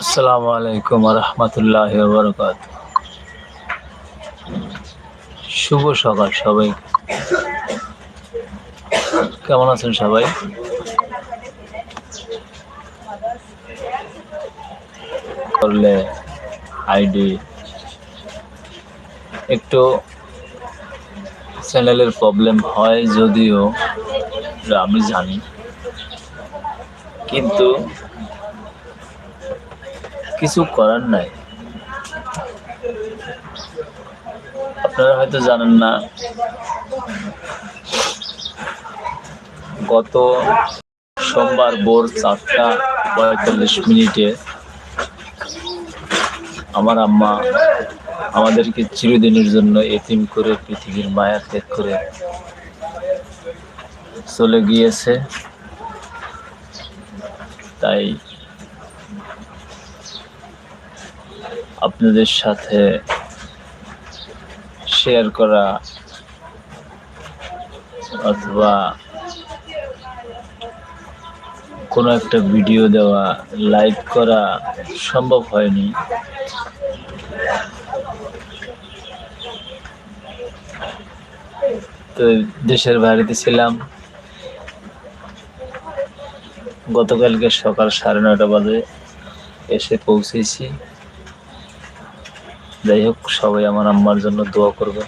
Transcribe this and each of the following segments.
আসসালামু আলাইকুম রহমতুল্লাহ বরকাত শুভ সকাল সবাই। কেমন আছেন সবাই? করলে আইডি একটু চ্যানেলের প্রবলেম হয় যদিও আমি জানি। কিন্তু কিছু করার নাই। আপনারা হয়তো জানেন না, গত সোমবার ভোর চারটা পঁয়তাল্লিশ মিনিটে আমার আম্মা আমাদেরকে চিরদিনের জন্য এতিম করে, পৃথিবীর মায়া ত্যাগ করে চলে গিয়েছে। তাই আপনাদের সাথে শেয়ার করা অথবা কোনো একটা ভিডিও দেওয়া লাইভ করা সম্ভব হয়নি। তো দেশের বাড়িতে ছিলাম। গতকালকে সকাল সাড়ে নয়টা বাজে এসে পৌঁছেছি। যাই হোক, সবাই আমার আম্মার জন্য দোয়া করবে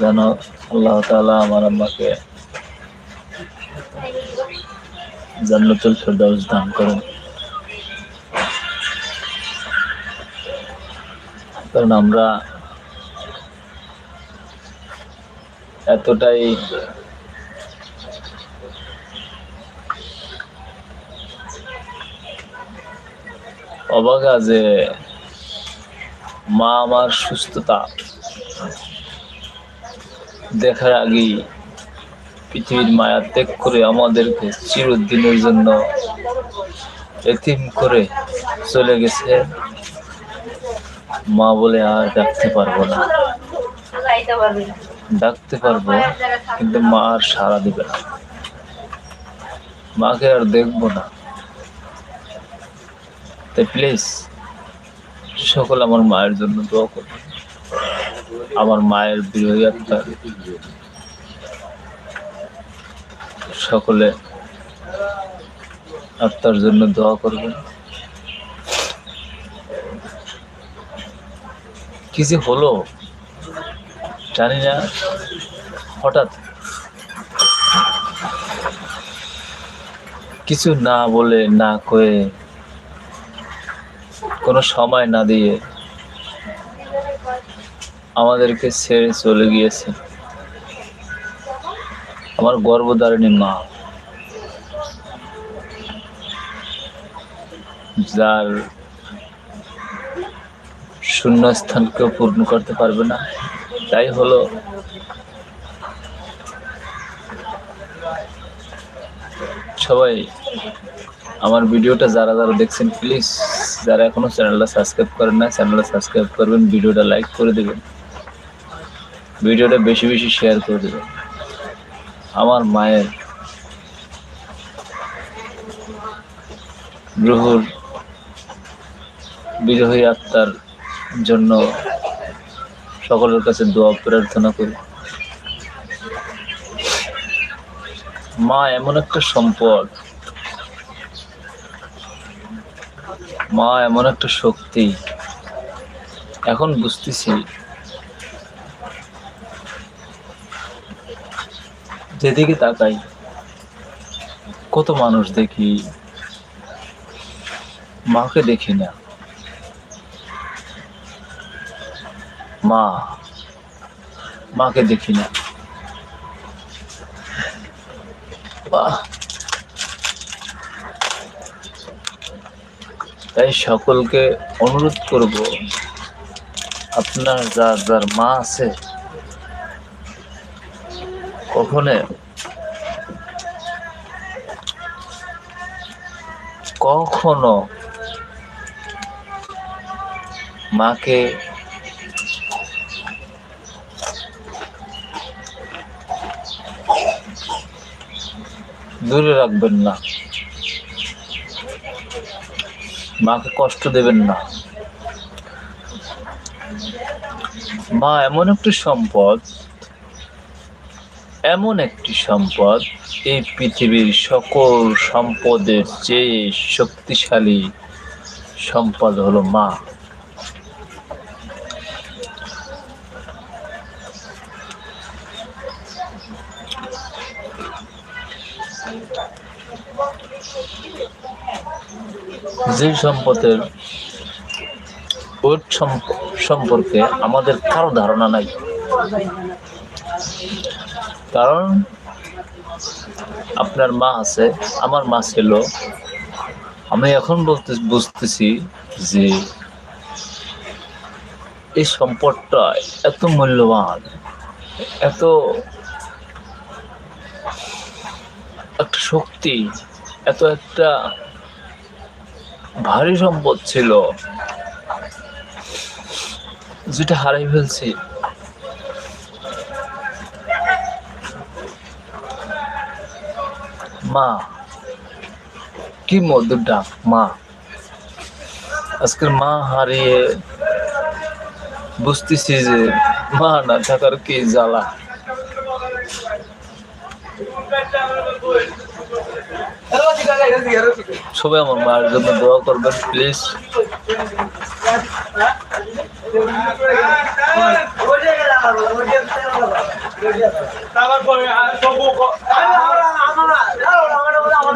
যেন আল্লাহ তাআলা আমার আম্মাকে জান্নাতুল ফেরদাউস দান করেন। কারণ আমরা এতটাই অবাগা যে মা আমার সুস্থতা দেখার আগেই পৃথিবীর মায়া ত্যাগ করে আমাদেরকে চিরদিনের জন্য এতিম করে চলে গেছে। মা বলে আর ডাকতে পারব না। ডাকতে পারব, কিন্তু মা আর সাড়া দিবে না। মাকে আর দেখব না। তাই প্লিজ সকল আমার মায়ের জন্য দোয়া করবে আমার মায়ের বিরোধী আত্মা। সকলে আত্মার জন্য দোয়া করবেন। কি যে হলো? জানি না, হঠাৎ কিছু না বলে, না কয়ে, কোনো সময় না দিয়ে আমাদেরকে ছেড়ে চলে গিয়েছে। আমার গর্ভধারিণী মা। যার শূন্য শূন্যস্থানকেও পূর্ণ করতে পারবে না। তাই হলো সবাই আমার ভিডিওটা যারা যারা দেখছেন প্লিজ যারা এখনও চ্যানেলটা সাবস্ক্রাইব করেন না চ্যানেলটা সাবস্ক্রাইব করবেন, ভিডিওটা লাইক করে দেবেন। ভিডিওটা বেশি বেশি শেয়ার করে দেবেন। আমার মায়ের গ্রহর বিরোহী আত্মার জন্য সকলের কাছে দোয়া, প্রার্থনা করি। মা, এমন একটা সম্পদ। মা, এমন একটা শক্তি। এখন বুঝতেছি যেদিকে তাকাই, কত মানুষ দেখি মাকে দেখি না। মা, মাকে দেখি না। তাই সকলকে অনুরোধ করব, আপনার যার যার মা আছে কখনো কখনো মাকে দূরে রাখবেন না। মাকে কষ্ট দেবেন না। মা এমন একটি সম্পদ এমন একটি সম্পদ এই পৃথিবীর সকল সম্পদের চেয়ে শক্তিশালী সম্পদ হলো মা। যে সম্পদের সম্পর্কে আমাদের কারও ধারণা নাই। কারণ আপনার মা আছে, আমার মা ছিল। আমি এখন বলতে বুঝতেছি যে এই সম্পদটা এত মূল্যবান, এত একটা শক্তি, এত একটা ভারী সম্পদ ছিল, যেটা হারাই ফেলছি। মা। কি মধুর ডাক মা। আজকের মা হারিয়ে বুঝতেছি যে মা না থাকার কি জ্বালা। সবাই আমার মায়ের জন্য দোয়া করবেন প্লিজ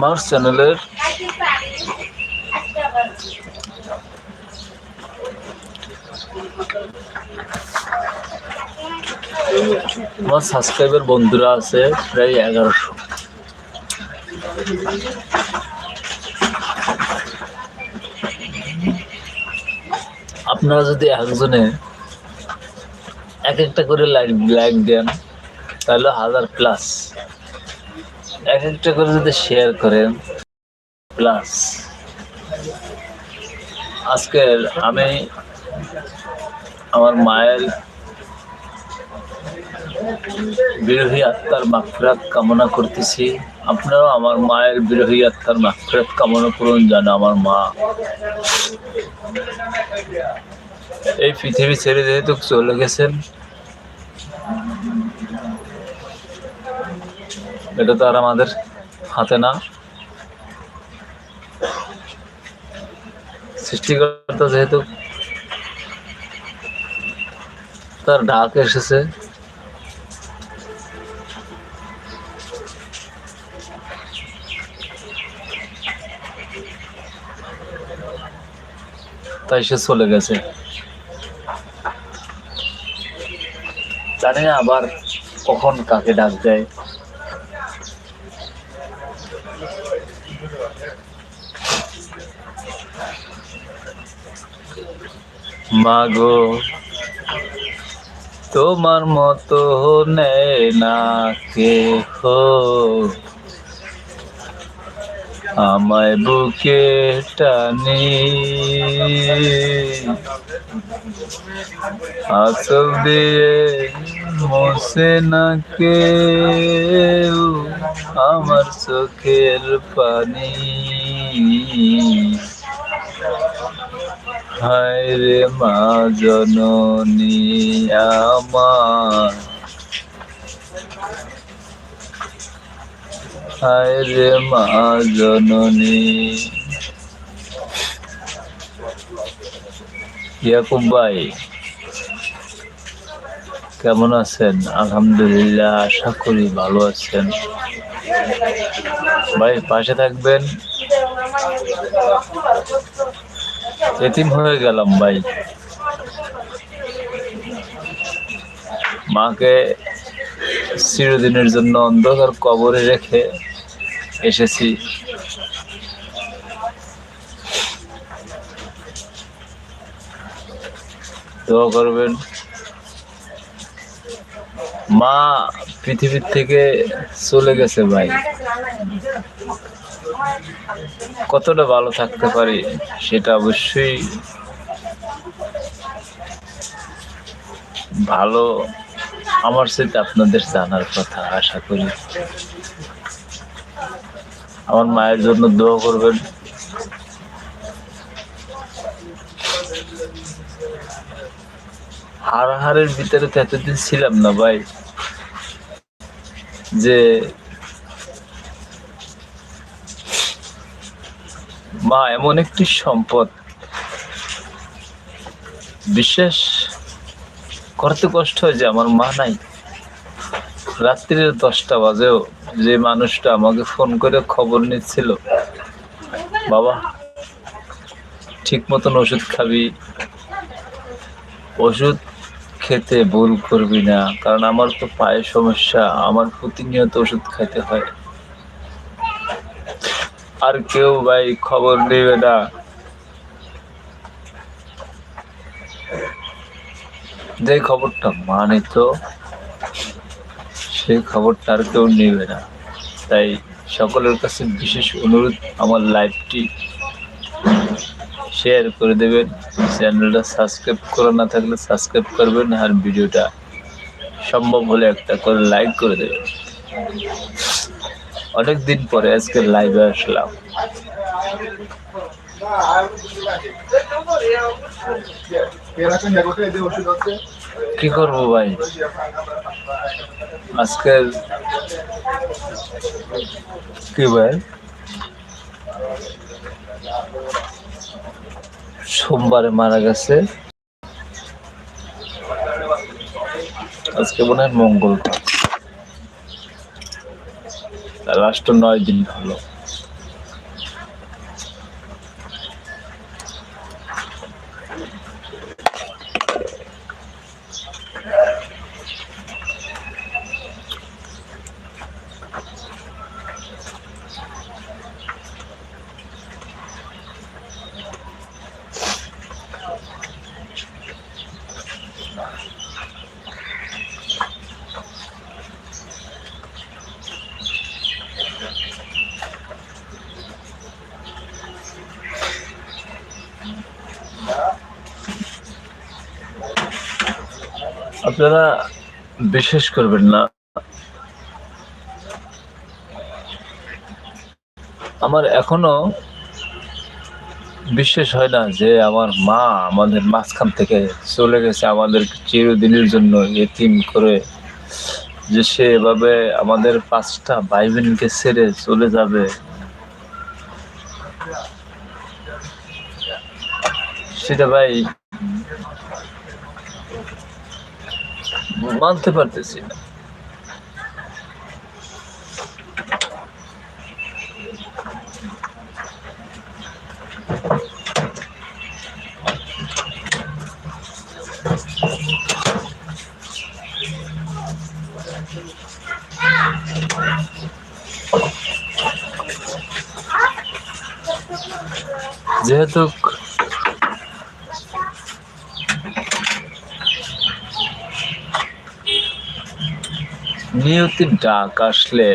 মার্স চ্যানেলের আমার সাবস্ক্রাইবার বন্ধুরা আছে, প্রায় এগারোশো। আপনারা যদি একজনে এক একটা করে লাইক লাইক দেন তাহলে হাজার প্লাস এক একটা করে যদি শেয়ার করেন প্লাস আজকের আমি আমার মায়ের বিরোহী আত্মার মাগফিরাত কামনা করতেছি। আপনারাও আমার মায়ের বিরোহী আত্মার মাগফিরাত কামনা করুন, যেন আমার মা এই পৃথিবী ছেড়ে যেহেতু চলে গেছেন এটা তো আর আমাদের হাতে না। সৃষ্টিকর্তা যেহেতু তার ডাক এসেছে। তাই সে চলে গেছে। জানি না আবার কখন কাকে ডাক দেয়। মাগো, তোমার মতো নেয় না কে হো আমায় বুকে টানি। আসল দিয়ে মোসে না কেউ আমার চোখের পানি। হায় রে মা জননী আমার। হায় রে মা জননী। ইয়াকুব ভাই, কেমন আছেন? আলহামদুলিল্লাহ, আশা করি ভালো আছেন। ভাই, পাশে থাকবেন। এতিম হয়ে গেলাম ভাই। মাকে চিরদিনের জন্য অন্ধকার কবরে রেখে এসেছি। দোয়া করবেন। মা পৃথিবীর থেকে চলে গেছে ভাই। কতটা ভালো থাকতে পারি সেটা অবশ্যই ভালো আমার সাথে আপনাদের জানার কথা, আশা করি। আমার মায়ের জন্য দোয়া করবেন। হাড়হাড়ের ভিতরে তো এতদিন ছিলাম না ভাই, যে মা, এমন একটি সম্পদ বিশ্বাস করতে কষ্ট হয় যে আমার মা নাই। রাত্রির দশটা বাজেও যে মানুষটা আমাকে ফোন করে খবর নিচ্ছিল, বাবা, ঠিক মতন ওষুধ খাবি, ওষুধ খেতে ভুল করবি না, কারণ আমার তো পায়ের সমস্যা, আমার প্রতিনিয়ত ওষুধ খাইতে হয়। আর কেউ ভাই খবর নেবে না। যে খবরটা মানে তো, সেই খবরটা আর কেউ নেবে না। তাই সকলের কাছে বিশেষ অনুরোধ, আমার লাইভটি শেয়ার করে দেবেন। চ্যানেলটা সাবস্ক্রাইব করা না থাকলে সাবস্ক্রাইব করবেন আর ভিডিওটা সম্ভব হলে একটা করে লাইক করে দেবেন। অনেক দিন পরে আজকে লাইভে আসলাম। কি করব ভাই? আজকের কি ভাই? সোমবারে মারা গেছে। আজকে মনে হয় মঙ্গলবার। লাস্ট নয় দিন হলো। আপনারা বিশ্বাস করবেন না। আমার এখনও বিশ্বাস হয় না যে আমার মা আমাদের মাঝখান থেকে চলে গেছে আমাদের চিরদিনের জন্য এতিম করে, যে সে এভাবে আমাদের পাঁচটা ভাই বোনকে ছেড়ে চলে যাবে। সেটা ভাই মানতে পারতেছি না যেহেতু নিয়তির ডাক আসলে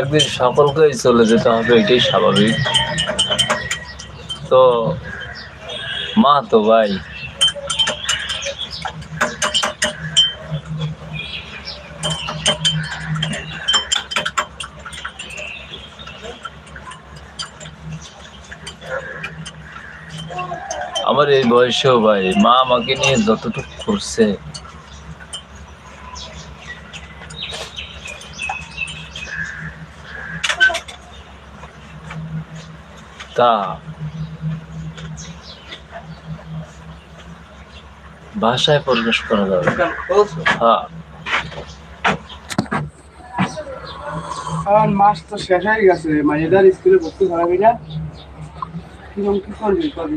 একদিন সকলকেই চলে যেতে হবে, এটাই স্বাভাবিক। তো, মা তো ভাই। আমার এই বয়সেও ভাই, মা আমাকে নিয়ে যতটুকু করছে তা। ভাষায় প্রকাশ করা যাবে। হ্যাঁ। আমার মাস তো শেষ হয়ে গেছে মাঝেদার স্কুলে ভর্তি করাবি না? কীরকম কি করবি করবি